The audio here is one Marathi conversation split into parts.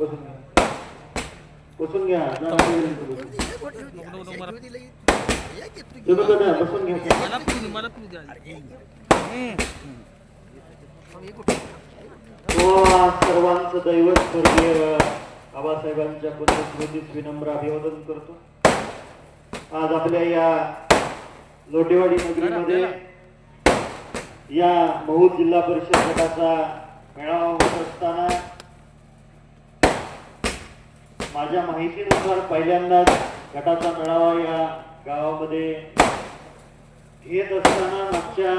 बसून घ्या. बसून घ्या. तो सर्वांचं दैवत स्वर्गीय बाबासाहेबांच्या पुण्यस्मृतीस विनम्र अभिवादन करतो. आज आपल्या या लोटेवाडी नगरीमध्ये या महूद जिल्हा परिषद गटाचा मेळावा होत असताना माझ्या माहितीनुसार पहिल्यांदाच गटाचा मेळावा या गावामध्ये घेत असताना मागच्या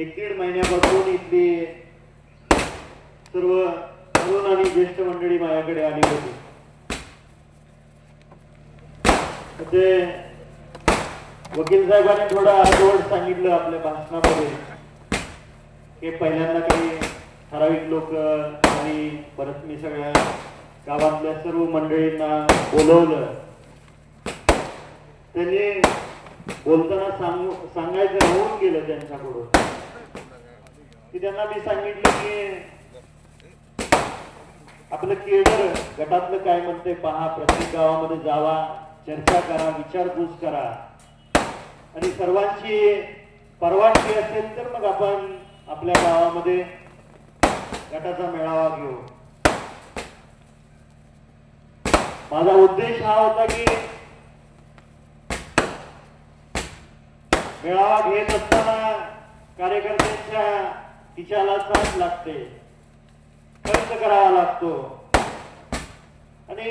एक दीड महिन्यापासून इथली सर्व तरुण आणि ज्येष्ठ मंडळी माझ्याकडे आली होती. ते वकील साहेबांनी थोडा अर्धवट सांगितलं आपल्या भाषणामध्ये हे पहिल्यांदा काही ठराविक लोक आणि परत मी सगळ्या गावातल्या सर्व मंडळींना बोलवलं. त्यांनी बोलताना सांगू सांगायचं होऊन गेलं त्यांच्याकडून. की त्यांना मी सांगितलं की आपलं केडर गटातलं काय म्हणते पहा प्रत्येक गावामध्ये जावा चर्चा करा विचारपूस करा. आणि सर्वांची परवानगी असेल तर मग आपण आपल्या गावामध्ये गटाचा मेळावा घेऊ. माझा उद्देश हा होता की मेळावा घेत असताना कार्यकर्त्यांच्या खिशाला साथ लागते. खर्च करावा लागतो. आणि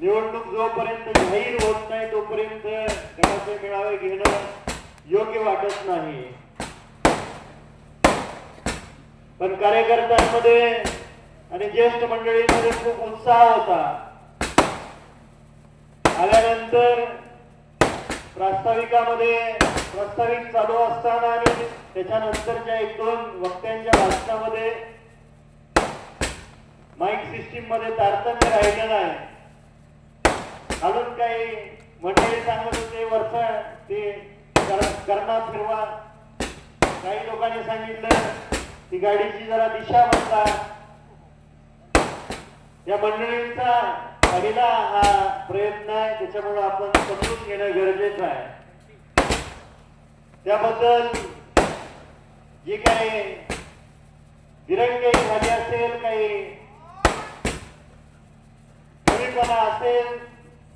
निवडणूक जोपर्यंत जाहीर होत नाही तोपर्यंत गटाचे मेळावे घेणं योग्य वाटत नाही. पण कार्यकर्त्यांमध्ये आणि ज्येष्ठ मंडळींमध्ये खूप उत्साह होता. आल्यानंतर प्रास्ताविकामध्ये प्रास्ताविक चालू असताना आणि त्याच्यानंतरच्या एक दोन वक्त्यांच्या भाषणामध्ये माईक सिस्टीममध्ये तारतम्य राहिलं नाही. अजून काही मंडळी सांगत होते वरचा ते कर- फिरवा. काही लोकांनी सांगितलं ती गाडीची जरा दिशा म्हणतात या मंडळींचा पहिला हा प्रयत्न आहे त्याच्यामुळे आपण समजून घेणं गरजेचं आहे. त्याबद्दल जी काही दिरंगाई झाली असेल काही कमीपणा असेल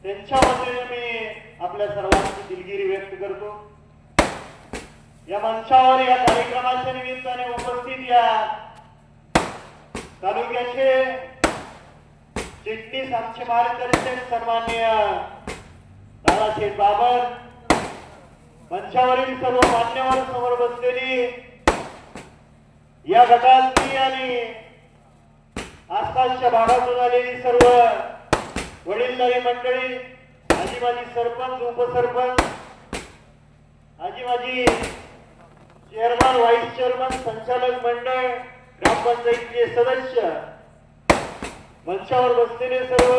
त्यांच्यामध्ये मी आपल्या सर्वांची दिलगिरी व्यक्त करतो. या मंचावर या कार्यक्रमाच्या निमित्ताने उपस्थित या तालुक्याचे चिटणीस आमचे मार्गदर्शक सन्मान्य दादाशेठ बाबर मंचावरील सर्व मान्यवर समोर बसलेली या गटातली आणि आसपासच्या भागातून आलेली सर्व वडीलधारी मंडळी आजी माझी सरपंच उपसरपंच आजी माझी चेअरमन व्हाईस चेअरमन संचालक मंडळ ग्रामपंचायतीचे सदस्य मंचावर बसलेले सर्व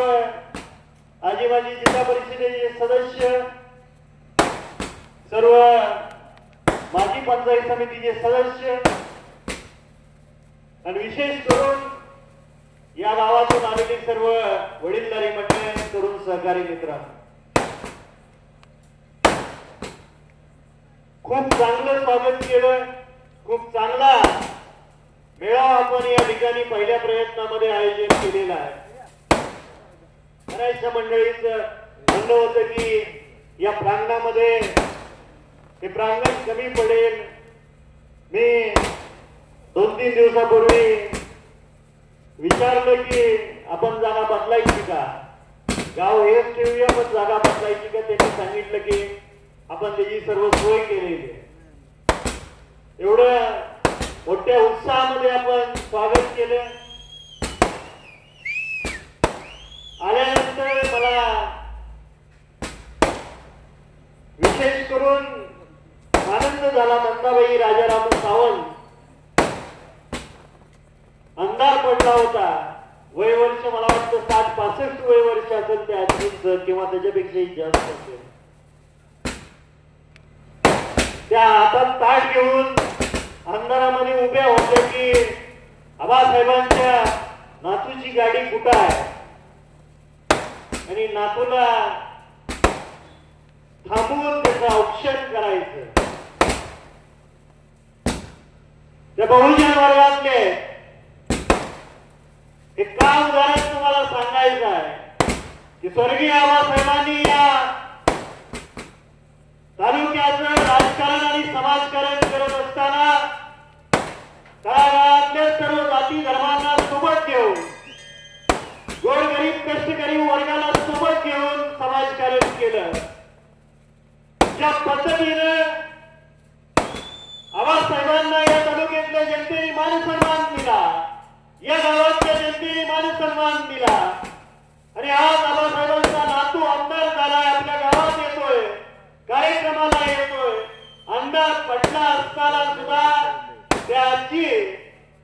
आजी माझी जिल्हा परिषदेचे सदस्य सर्व माजी पंचायत समितीचे सदस्य आणि विशेष करून या गावातून आलेले सर्व वडीलधारी मंडळ तरुण सहकारी मित्र. खूप चांगलं स्वागत केलं खूप चांगला मेळा आपण या ठिकाणी पहिल्या प्रयत्नामध्ये आयोजित केलेला आहे. बऱ्याचशा मंडळीच म्हणणं होतं की या प्रांगणामध्ये हे प्रांगण कमी पडेल. मी दोन तीन दिवसापूर्वी विचारलं की आपण जागा बदलायची का? गाव हेच ठेवूया पण जागा बदलायची का? त्यांनी सांगितलं की आपण त्याची सर्व सोय केलेली एवढं मोठ्या उत्साहामध्ये आपण स्वागत केलं. आल्यानंतर मला विशेष करून आनंद झाला नंदाबाई राजाराम सावंत. अंधार पडला होता. वय वर्ष मला वाटतं साठ पासष्ट वय वर्ष असेल त्या आजींचं किंवा त्याच्यापेक्षाही जास्त असेल. त्या हातात ताट घेऊन अंधारामध्ये उभ्या होत्या की आबासाहेबांच्या नातूची गाडी कुठं आहे? आणि नातूला थांबवून त्याचं औक्षण करायचं. त्या बहुजन वर्गातले हे का उदाहरण तुम्हाला सांगायचं आहे की स्वर्गीय आबासाहेबांनी या तालुक्याचं राजकारण आणि समाजकारण करत असताना तळागाळातल्या सर्व जाती धर्मांना सोबत घेऊन गोरगरीब कष्टकरी वर्गाला सोबत घेऊन समाजकारण केलं. ज्या पद्धतीनं आबासाहेबांना या तालुक्यातल्या जनतेने मान सन्मान दिला या गावातल्या जनतेने मान सन्मान दिला आणि आज आबासाहेबांचा नातू आमदार झालाय आपल्या गावात येतोय कार्यक्रमाला येतोय आमदार पडला असताना सुद्धा त्या आजी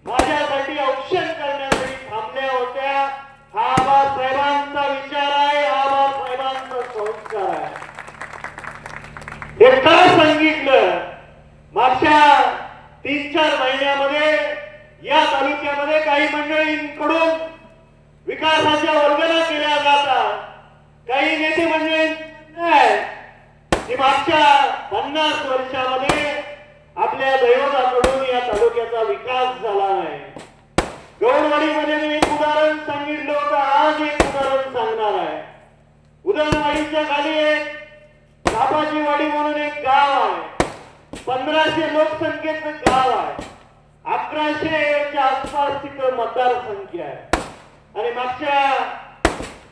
माझ्यासाठी औक्षण करण्यासाठी थांबल्या होत्या. हा आबासाहेबांचा विचार आहे हा आबासाहेबांचा संस्कार आहे. हे का सांगितलं मागच्या तीन चार महिन्यामध्ये या तालुक्यामध्ये काही मंडळींकडून विकासाच्या वर्गना केल्या जातात काही नेते मंडळी की मागच्या पन्नास वर्षामध्ये आपल्या दैवताकडून या तालुक्याचा विकास झाला नाही. गौरवाडीमध्ये मी एक उदाहरण सांगितलं होतं आज एक उदाहरण सांगणार आहे. उदाहरणवाडीच्या खाली एक बाबाची वाडी म्हणून एक गाव आहे. पंधराशे लोकसंख्येचं गाव आहे. अकराशेच्या आसपास तिथं मतदारसंख्या आहे. आणि मागच्या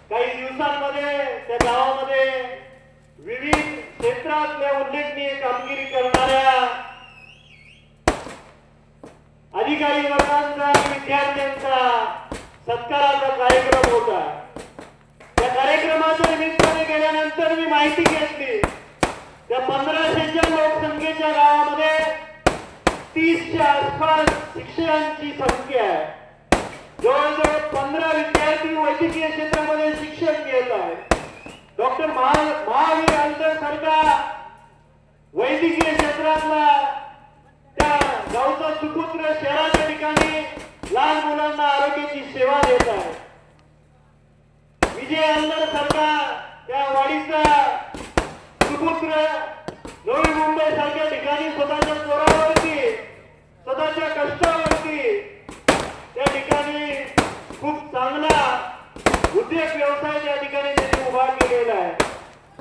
काही दिवसांमध्ये त्या गावामध्ये विविध क्षेत्रातल्या उल्लेखनीय कामगिरी करणार अधिकारी वर्गांचा आणि विद्यार्थ्यांचा सत्काराचा कार्यक्रम होता त्या कार्यक्रमाच्या निमित्ताने गेल्यानंतर मी माहिती घेतली. त्या पंधराशेच्या लोकसंख्येच्या गावामध्ये तीसच्या आसपास शिक्षकांची संख्या आहे. जवळजवळ पंधरा विद्यार्थी वैद्यकीय क्षेत्रामध्ये शिक्षण घेत आहेत डॉक्टर महावीर आंतर वैद्यकीय क्षेत्रातला गावचा सुपुत्र शहराच्या ठिकाणी लहान मुलांना आरोग्याची सेवा देत आहे. विजय अंदर सारखा त्या वाडीचा सुपुत्र नवी मुंबई सारख्या ठिकाणी स्वतःच्या जोरावरती स्वतःच्या कष्टावरती त्या ठिकाणी खूप चांगला उद्योग व्यवसाय त्या ठिकाणी त्यांनी उभा केलेला आहे.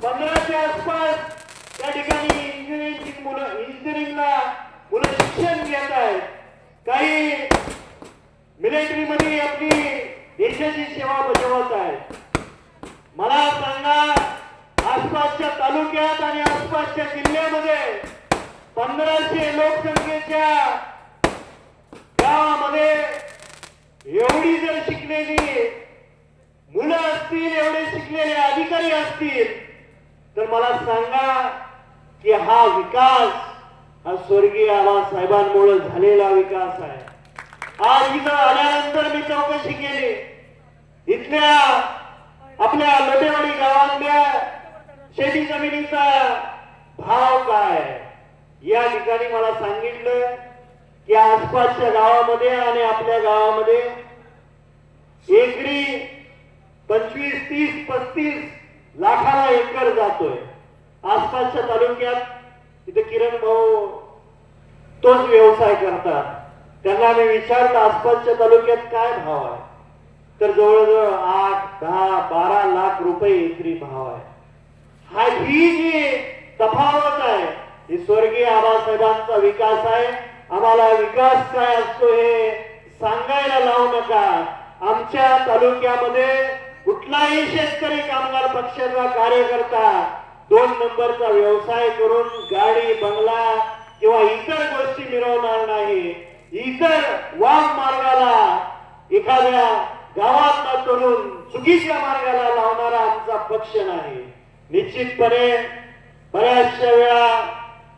पंधराच्या आसपास त्या ठिकाणी इंजिनिअरिंगची मुलं इंजिनिअरिंगला मुलं शिक्षण घेत आहेत. काही मिलिटरीमध्ये आपली देशाची सेवा बजावत आहेत. मला सांगा आसपासच्या तालुक्यात आणि आसपासच्या जिल्ह्यामध्ये पंधराशे लोकसंख्येच्या गावामध्ये एवढी जर शिकलेली मुलं असतील एवढे शिकलेले अधिकारी असतील तर मला सांगा की हा विकास हा स्वर्गीय आबासाहेबांमुळे झालेला विकास आहे. आज इथं आल्यानंतर मी चौकशी केली. इथल्या आपल्या लोटेवाडी गावातल्या शेती जमिनीचा भाव काय या ठिकाणी मला सांगितलं की आसपासच्या गावामध्ये आणि आपल्या गावामध्ये एकरी पंचवीस तीस पस्तीस लाखाला एकर जातोय. आसपासच्या तालुक्यात तिथे किरण भाऊ तोच व्यवसाय करतात. त्यांना आम्ही विचारलं आसपासच्या तालुक्यात काय भाव आहे? तर जवळजवळ आठ दहा बारा लाख रुपये एकरी भाव आहे. हा ही जी तफावत आहे ही स्वर्गीय आबासाहेबांचा विकास आहे. आम्हाला विकास काय असतो हे सांगायला लावू नका. आमच्या तालुक्यामध्ये कुठलाही शेतकरी कामगार पक्षाचा कार्यकर्ता दोन नंबरचा व्यवसाय करून गाडी बंगला किंवा इतर गोष्टी मिळवणार नाही. इतर वाम मार्गाला एखाद्या गावातला तरुण चुकीच्या मार्गाला लावणारा आमचा पक्ष नाही. निश्चितपणे बऱ्याचशा वेळा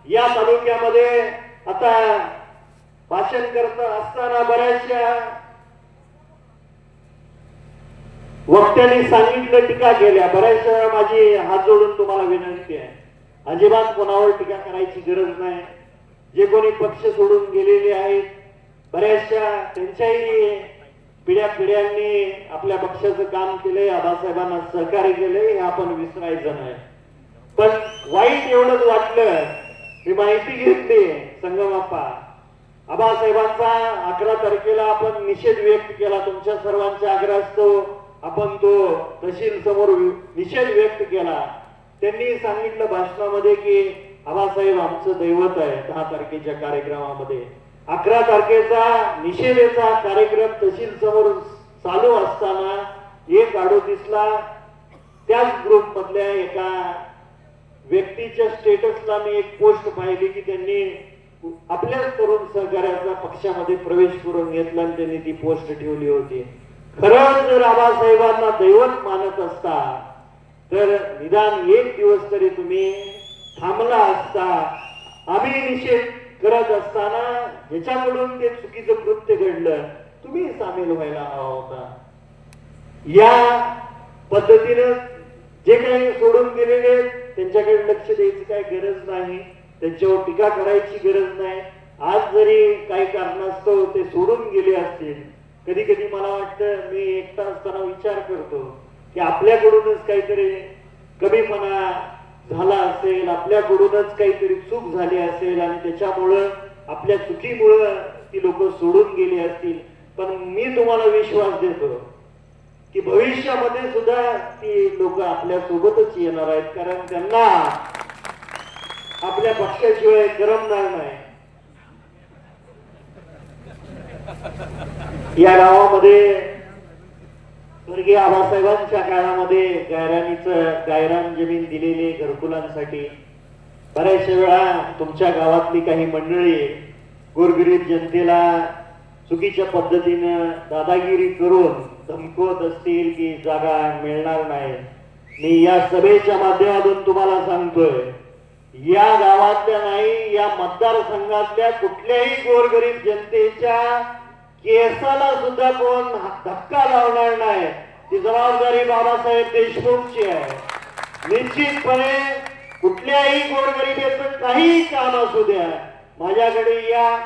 या तालुक्यामध्ये आता भाषण करत असताना बऱ्याचशा वक्त्याने सांगितलं टीका केल्या. बऱ्याचशा वेळा माझी हात जोडून तुम्हाला विनंती आहे. अजिबात कोणावर टीका करायची गरज नाही. जे कोणी पक्ष सोडून गेलेले आहेत बऱ्याचशा त्यांच्याही पिढ्या पिढ्यांनी आपल्या पक्षाचं काम केलंय आबासाहेबांना सहकार्य केलंय हे आपण विसरायचं नाही. पण वाईट एवढंच वाटलं मी माहिती घेतली संगमाप्पा. आबासाहेबांचा अकरा तारखेला आपण निषेध व्यक्त केला तुमच्या सर्वांच्या आग्रहास्तव आपण तो तहसील समोर निषेध व्यक्त केला. त्यांनी सांगितलं भाषणामध्ये की आबासाहेब आमचं दैवत आहे दहा तारखेच्या कार्यक्रमामध्ये. अकरा तारखेचा निषेधेचा कार्यक्रम तहसील समोर चालू असताना एक अडोतीसला त्याच ग्रुप मधल्या एका व्यक्तीच्या स्टेटसला मी एक पोस्ट पाहिली की त्यांनी आपल्याच तरुण सहकार्याचा पक्षामध्ये प्रवेश करून घेतला आणि त्यांनी ती पोस्ट ठेवली होती. खरंच जर आबासाहेबांना दैवत मानत असता तर निदान एक दिवस तरी तुम्ही थांबला असता. आम्ही निषेध करत असताना ज्याच्याकडून ते चुकीचं कृत्य घडलं. तुम्ही सामील व्हायला हवा होता. या पद्धतीनं जे काही सोडून गेलेले त्यांच्याकडे लक्ष द्यायची काही गरज नाही. त्यांच्यावर टीका करायची गरज नाही. आज जरी काही कारणास्तव ते सोडून गेले असतील कधी कधी मला वाटतं मी एकटा असताना विचार करतो की आपल्याकडूनच काहीतरी कमीपणा झाला असेल आपल्याकडूनच काहीतरी चूक झाली असेल आणि त्याच्यामुळं आपल्या चुकीमुळं ती लोक सोडून गेली असतील. पण मी तुम्हाला विश्वास देतो की भविष्यामध्ये सुद्धा ती लोक आपल्या सोबतच येणार आहेत. कारण त्यांना आपल्या पक्षाशिवाय करमणार नाही. या गावामध्ये स्वर्गीय आबासाहेबांच्या काळामध्ये गायरानीच गायरान जमीन दिलेले घरकुलांसाठी. बऱ्याचशा वेळा तुमच्या गावातली काही मंडळी गोरगरीब जनतेला चुकीच्या पद्धतीनं दादागिरी करून धमकवत असतील की जागा मिळणार नाही. मी या सभेच्या माध्यमातून तुम्हाला सांगतोय या गावातल्या नाही या मतदारसंघातल्या कुठल्याही गोरगरीब जनतेच्या केसाला सुद्धा कोण धक्का लावणार नाही. ती जबाबदारी बाबासाहेब देशमुखची आहे. निश्चितपणे कुठल्याही गोरगरिबीचं काही काम असू द्या माझ्याकडे या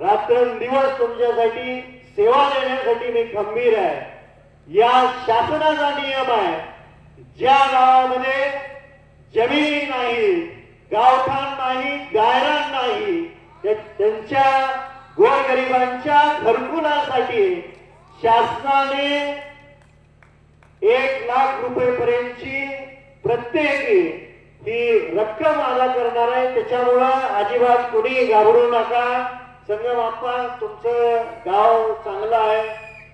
रात्रंदिवस तुमच्यासाठी सेवा देण्यासाठी मी खंबीर आहे. या शासनाचा नियम आहे ज्या गावामध्ये जमीन नाही गावठाण नाही गायरान नाही त्या- त्यांच्या गोरगरिबांच्या घरकुलासाठी शासनाने एक लाख रुपये पर्यंतची प्रत्येकी ही रक्कम अदा करणार आहे. त्याच्यामुळं अजिबात कोणी घाबरू नका. संगमाप्पा तुमचं गाव चांगलं आहे.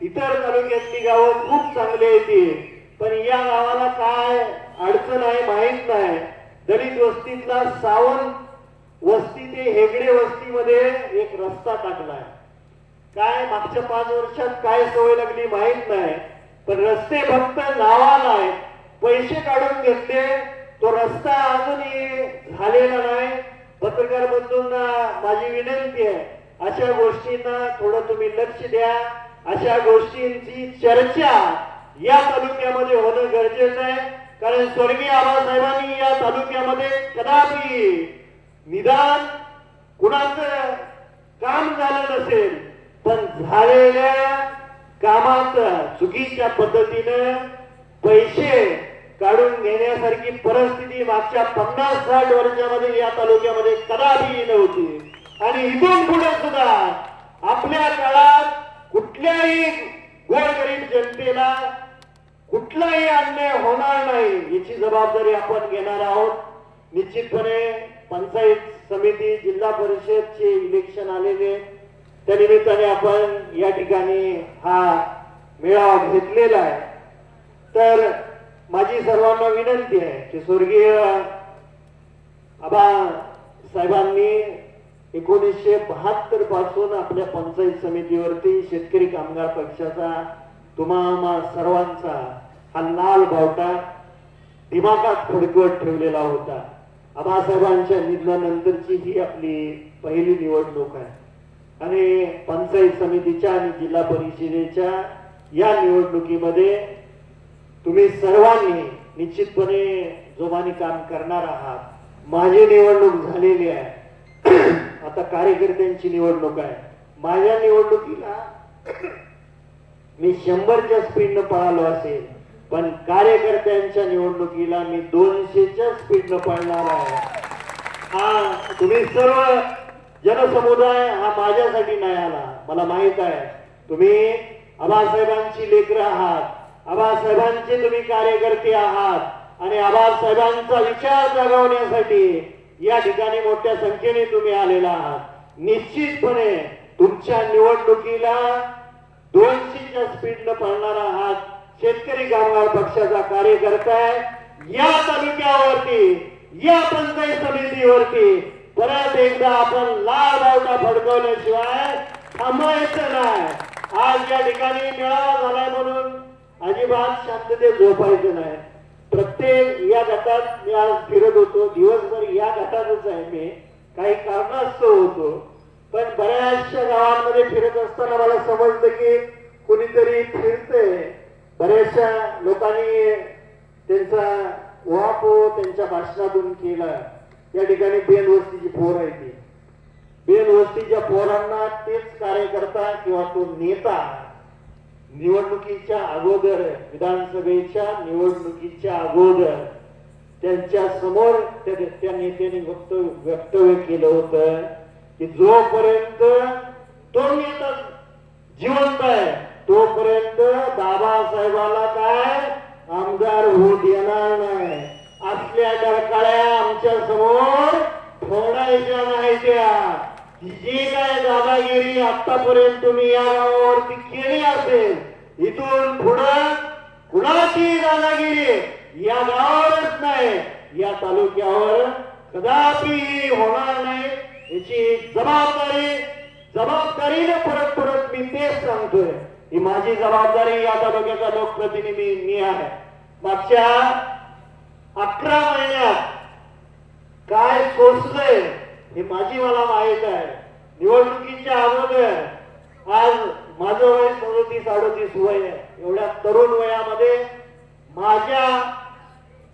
इतर तालुक्यातली गावं खूप चांगली येतील पण या गावाला काय अडचण आहे माहीत नाही. दलित वस्तीतला सावंत वस्ती ते हेगडे वस्तीमध्ये एक रस्ता टाकलाय. काय मागच्या पाच वर्षात काय सवय लागली माहीत नाही पण रस्ते फक्त नावाला आहेत. पैसे काढून घेतले तो रस्ता अजूनही झालेला नाही. पत्रकार बंधूंना माझी विनंती आहे अशा गोष्टींना थोडं तुम्ही लक्ष द्या. अशा गोष्टींची चर्चा या तालुक्यामध्ये होणं गरजेचं आहे. कारण स्वर्गीय आबासाहेबांनी या तालुक्यामध्ये कदापि निदान कुणाचं काम झालं नसेल पण झालेल्या कामात चुकीच्या पद्धतीनं पैसे काढून घेण्यासारखी परिस्थिती मागच्या पन्नास साठ वर्षामध्ये या तालुक्यामध्ये कदापि नव्हती. आणि इथून पुढे सुद्धा आपल्या काळात कुठल्याही गोरगरीब जनतेला कुठलाही अन्याय होणार नाही याची जबाबदारी आपण घेणार आहोत. निश्चितपणे पंचायत समिती जिल्हा परिषदचे इलेक्शन आलेले. त्या निमित्ताने आपण या ठिकाणी हा मेळावा घेतलेला आहे. तर माझी सर्वांना विनंती आहे की स्वर्गीय आबा साहेबांनी एकोणीसशे बहात्तरपासून आपल्या पंचायत समितीवरती शेतकरी कामगार पक्षाचा तुम्हा सर्वांचा हा लाल बावटा दिमागात फडकवत ठेवलेला होता. आबासाहेबांच्या निधनानंतरची ही आपली पहिली निवडणूक आहे. आणि पंचायत समितीच्या आणि जिल्हा परिषदेच्या या निवडणुकीमध्ये तुम्ही सर्वांनी निश्चितपणे जोमाने काम करणार आहात. माझी निवडणूक झालेली आहे. आता कार्यकर्त्यांची निवडणूक आहे. माझ्या निवडणुकीला मी शंभरच्या स्पीडनं पळालो असेल. पण कार्यकर्त्यांच्या निवडणुकीला मी दोनशेच्या स्पीडनं पळणार आहे. हा तुम्ही सर्व जनसमुदाय हा माझ्यासाठी नाही आला. मला माहीत आहे. तुम्ही आबासाहेबांची लेकर आहात. आबासाहेबांचे तुम्ही कार्यकर्ते आहात. आणि आबासाहेबांचा विचार जगवण्यासाठी या ठिकाणी मोठ्या संख्येने तुम्ही आलेला आहात. निश्चितपणे तुमच्या निवडणुकीला दोनशेच्या स्पीडनं पडणार आहात. शेतकरी कामगार पक्षाचा कार्यकर्ता आहे. या तालुक्यावरती या पंचायत समितीवरती परत एकदा आपण लाल बावटा फडकवल्याशिवाय थांबायचं नाही. आज या ठिकाणी मेळावा झालाय म्हणून अजिबात शांततेत झोपायचं नाही. प्रत्येक या गटात मी आज फिरत होतो. दिवसभर या गटातच आहे मी. काही कारणास्तव होतो. पण बऱ्याचशा गावांमध्ये फिरत असताना मला समजलं की कुणीतरी फिरतंय. बऱ्याचशा लोकांनी त्यांचा उहापोह त्यांच्या भाषणातून केला. या ठिकाणी बेनवस्तीची पोर आहे ती. बेनवस्तीच्या पोरांना तेच कार्यकर्ता किंवा तो नेता निवडणुकीच्या अगोदर विधानसभेच्या निवडणुकीच्या अगोदर त्यांच्यासमोर त्या नेत्याने वक्तव्य वक्तव्य केलं होतं की जोपर्यंत तो नेता जिवंत आहे तोपर्यंत बाबासाहेबाला काय? आमदार होत येणार नाही. असल्या डरकाळ्या आमच्यासमोर फोडायच्या नाही त्या. जी काय दादागिरी आतापर्यंत तुम्ही या गावावरती केली असेल इथून पुढं कुणाची दादागिरी या गावावरच नाही या तालुक्यावर कदापि होणार नाही. याची जबाबदारी जबाबदारीने परत परत मी तेच सांगतोय. ही माझी जबाबदारी या तालुक्याचा लोकप्रतिनिधी मी आहे. मागच्या अकरा महिन्यात काय सोसलंय हे माझी मला माहीत आहे. निवडणुकीच्या अगोदर आज माझं वय सदोतीस अडोतीस वय आहे. एवढ्या तरुण वयामध्ये माझ्या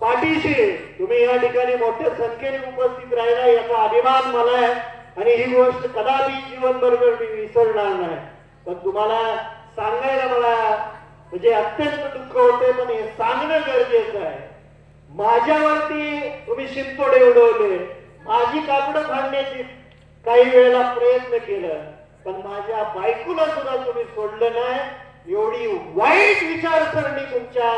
पाठीशी तुम्ही या ठिकाणी मोठ्या संख्येने उपस्थित राहिला याचा अभिमान मला आहे. आणि ही गोष्ट कदापि जीवनभर मी विसरणार नाही. पण तुम्हाला सांगायला मला म्हणजे अत्यंत दुःख होते पण हे सांगणं गरजेचं आहे. माझ्यावरती तुम्ही शिंतोडे उडवले. माझी कापडं फाडण्याची काही वेळेला प्रयत्न केलं पण माझ्या बायकोला सुद्धा तुम्ही सोडलं नाही. एवढी वाईट विचारसरणी तुमच्या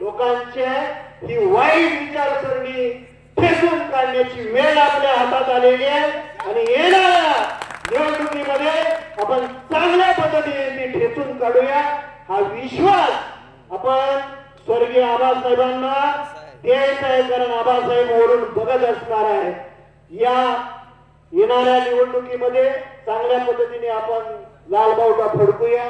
लोकांची आहे. ही वाईट विचारसरणी फेकून काढण्याची वेळ आपल्या हातात आलेली आहे. आणि येणार! निवडणुकीमध्ये आपण चांगल्या पद्धतीने ती ठेचून काढूया. हा विश्वास आपण स्वर्गीय आबासाहेबांना द्यायचा आहे कारण आबासाहेब वरून बघत असणार आहे या येणाऱ्या निवडणुकीमध्ये चांगल्या पद्धतीने आपण लालबावटा फडकूया.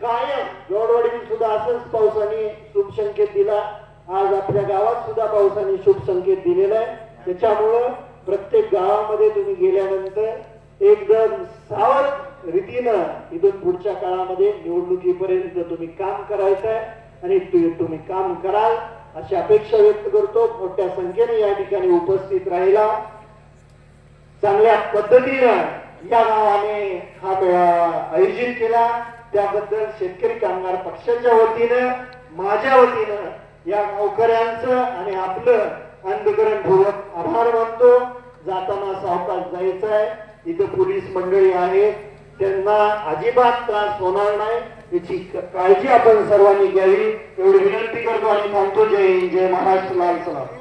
कायम जोडवाडीत सुद्धा असंच पावसाने शुभ संकेत दिला. आज आपल्या गावात सुद्धा पावसाने शुभ संकेत दिलेला आहे. त्याच्यामुळं प्रत्येक गावामध्ये तुम्ही गेल्यानंतर एकदम सावध रीतीनं इथून पुढच्या काळामध्ये निवडणुकीपर्यंत तुम्ही काम करायचं आहे आणि तुम्ही काम कराल अशी अपेक्षा व्यक्त करतो. मोठ्या संख्येने या ठिकाणी उपस्थित राहिला. चांगल्या पद्धतीनं या गावाने हा मेळावा आयोजित केला. त्याबद्दल शेतकरी कामगार पक्षाच्या वतीनं माझ्या वतीनं या गावकऱ्यांचं आणि आपलं अंधकरण ठेवत आभार मानतो. जाताना सावकाश जायचं आहे तिथं पोलीस मंडळी आहे त्यांना अजिबात त्रास होणार नाही. याची काळजी आपण सर्वांनी घ्यावी. एवढी विनंती करतो आणि थांबतो. जय हिंद जय महाराष्ट्र लाल सलाम.